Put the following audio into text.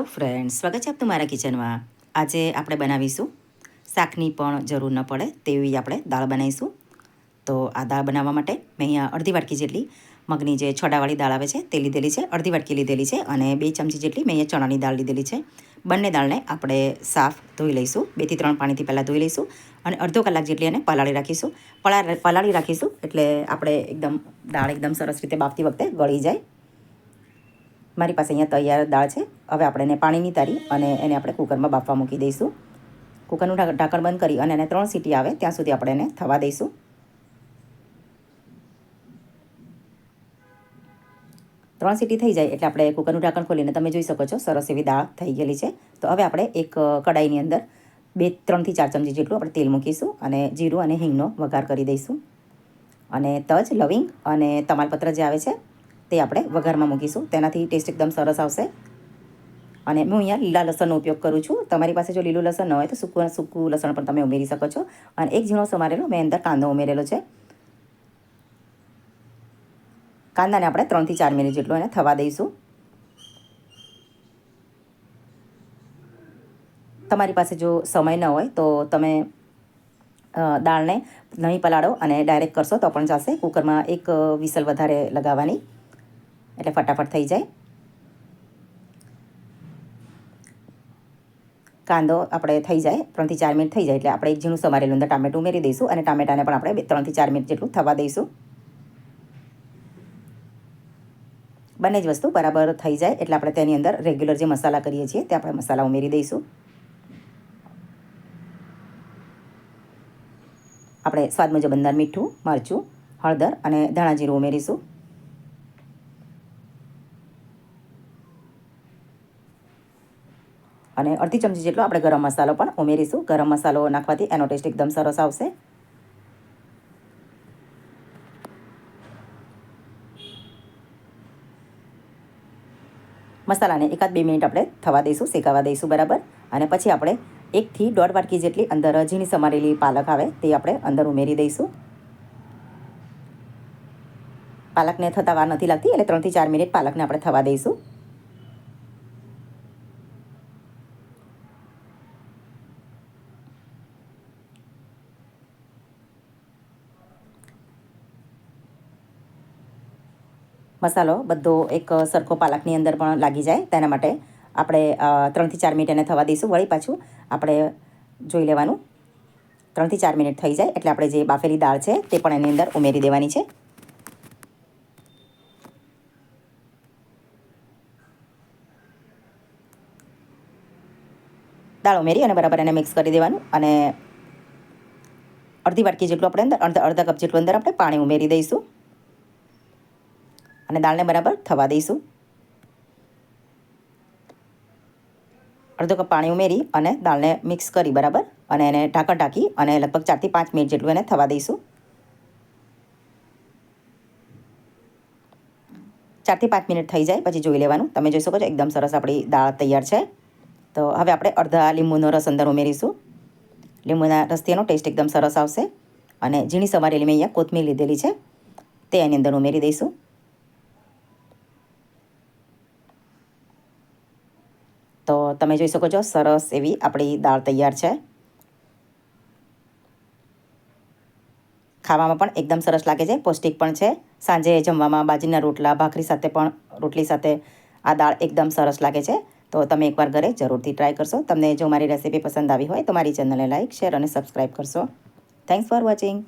Hello friend સ્વાગત છે આપ તમારા કિચનમાં આજે આપણે બનાવીશું શાકની પણ જરૂર ન પડે તેવી આપણે દાળ બનાવીશું. તો આ દાળ બનાવવા માટે મેં અહીંયા અડધી વાટકી જેટલી મગની જે છોડાવાળી દાળ આવે છે તે લીધેલી છે, અડધી વાટકી લીધેલી છે અને બે ચમચી જેટલી મેં અહીંયા ચણાની દાળ લીધેલી છે. બંને દાળને આપણે સાફ ધોઈ લઈશું, બેથી ત્રણ પાણીથી પહેલાં ધોઈ લઈશું અને અડધો કલાક જેટલી એને પલાળી રાખીશું. પલા પલાળી રાખીશું એટલે આપણે એકદમ દાળ એકદમ સરસ રીતે બાફતી વખતે ગળી જાય. મારી પાસે અહીંયા તૈયાર દાળ છે. હવે આપણે એને પાણીની નીતારી અને એને આપણે કુકરમાં બાફવા મૂકી દઈશું. કુકરનું ઢાંક- ઢાંકણ બંધ કરી અને એને ત્રણ સીટી આવે, ત્યાં સુધી આપણે એને થવા દઈશું. ત્રણ સીટી થઈ જાય એટલે આપણે કુકરનું ઢાંકણ ખોલીને તમે જોઈ શકો છો, સરસ એવી દાળ થઈ ગયેલી છે. તો હવે આપણે એક કડાઈની અંદર બે, ત્રણથી ચાર ચમચી જેટલું આપણે તેલ મૂકીશું અને જીરું અને હિંગનો વઘાર કરી દઈશું. અને તજ, લવિંગ અને તમાલપત્ર જે આવે છે તે આપણે વઘારમાં મૂકીશું. તેનાથી ટેસ્ટ એકદમ સરસ આવશે. અને હું અહીંયા લીલા લસણનો ઉપયોગ કરું છું. તમારી પાસે જો લીલું લસણ ન હોય તો સૂકું સૂકું લસણ પણ તમે ઉમેરી શકો છો. અને એક ઝીણો સમારેલો મેં અંદર કાંદો ઉમેરેલો છે. કાંદાને આપણે ત્રણથી ચાર મિનિટ જેટલું એને થવા દઈશું. તમારી પાસે જો સમય ન હોય તો તમે દાળને નહીં પલાળો અને ડાયરેક્ટ કરશો તો પણ ચાલશે. કુકરમાં એક વિસલ વધારે લગાવવાની. એટલે ફટાફટ થઈ જાય. કાંદો આપણે થઈ જાય, ત્રણથી ચાર મિનિટ થઈ જાય એટલે આપણે એક ઝીણું સમારેલું અંદર ટામેટું ઉમેરી દઈશું અને ટામેટાને પણ આપણે ત્રણથી ચાર મિનિટ જેટલું થવા દઈશું. બંને જ વસ્તુ બરાબર થઈ જાય એટલે આપણે તેની અંદર રેગ્યુલર જે મસાલા કરીએ છીએ તે આપણે મસાલા ઉમેરી દઈશું. આપણે સ્વાદ મુજબ અંદર મીઠું, મરચું, હળદર અને ધાણા જીરું ઉમેરીશું. અને અડધી ચમચી જેટલો આપણે ગરમ મસાલો પણ ઉમેરીશું. ગરમ મસાલો નાખવાથી એનો ટેસ્ટ એકદમ સરસ આવશે. મસાલાને એકાદ બે મિનિટ આપણે થવા દઈશું, શેકાવા દઈશું બરાબર. અને પછી આપણે એકથી દોઢ વાટકી જેટલી અંદર ઝીણી સમારેલી પાલક આવે તે આપણે અંદર ઉમેરી દઈશું. પાલકને થતા વાર નથી લાગતી, એટલે ત્રણથી ચાર મિનિટ પાલકને આપણે થવા દઈશું. મસાલો બધો એક સરખો પાલકની અંદર પણ લાગી જાય. તેના માટે આપણે ત્રણથી ચાર મિનિટ એને થવા દઈશું. વળી પાછું આપણે જોઈ લેવાનું. ત્રણથી ચાર મિનિટ થઈ જાય એટલે આપણે જે બાફેલી દાળ છે તે પણ એની અંદર ઉમેરી દેવાની છે. દાળ ઉમેરી અને બરાબર એને મિક્સ કરી દેવાનું અને અડધી વાટકી જેટલું આપણે અંદર, અડધા અડધા કપ જેટલું અંદર આપણે પાણી ઉમેરી દઈશું. અને દાળને બરાબર થવા દઈશું. અડધો કપ પાણી ઉમેરી અને દાળને મિક્સ કરી બરાબર અને એને ઢાંકણ ઢાંકી અને લગભગ ચારથી પાંચ મિનિટ જેટલું એને થવા દઈશું. ચારથી પાંચ મિનિટ થઈ જાય, પછી જોઈ લેવાનું. તમે જોઈ શકો છો, એકદમ સરસ આપણી દાળ તૈયાર છે. તો હવે આપણે અડધા લીંબુનો રસ અંદર ઉમેરીશું. લીંબુના રસથી એનો ટેસ્ટ એકદમ સરસ આવશે. અને ઝીણી સવારેલી મેં અહીંયા કોથમીર લીધેલી છે, તે એની અંદર ઉમેરી દઈશું. તો તમે જોઈ શકો છો, સરસ એવી આપણી દાળ તૈયાર છે. ખાવામાં પણ એકદમ સરસ લાગે છે, પૌષ્ટિક પણ છે. સાંજે જમવામાં બાજરીના રોટલા, ભાખરી સાથે પણ, રોટલી સાથે આ દાળ એકદમ સરસ લાગે છે. તો તમે એકવાર ઘરે જરૂરથી ટ્રાય કરશો. તમને જો મારી રેસીપી પસંદ આવી હોય તો મારી ચેનલને લાઇક શેર અને સબસ્ક્રાઈબ કરશો. Thanks for watching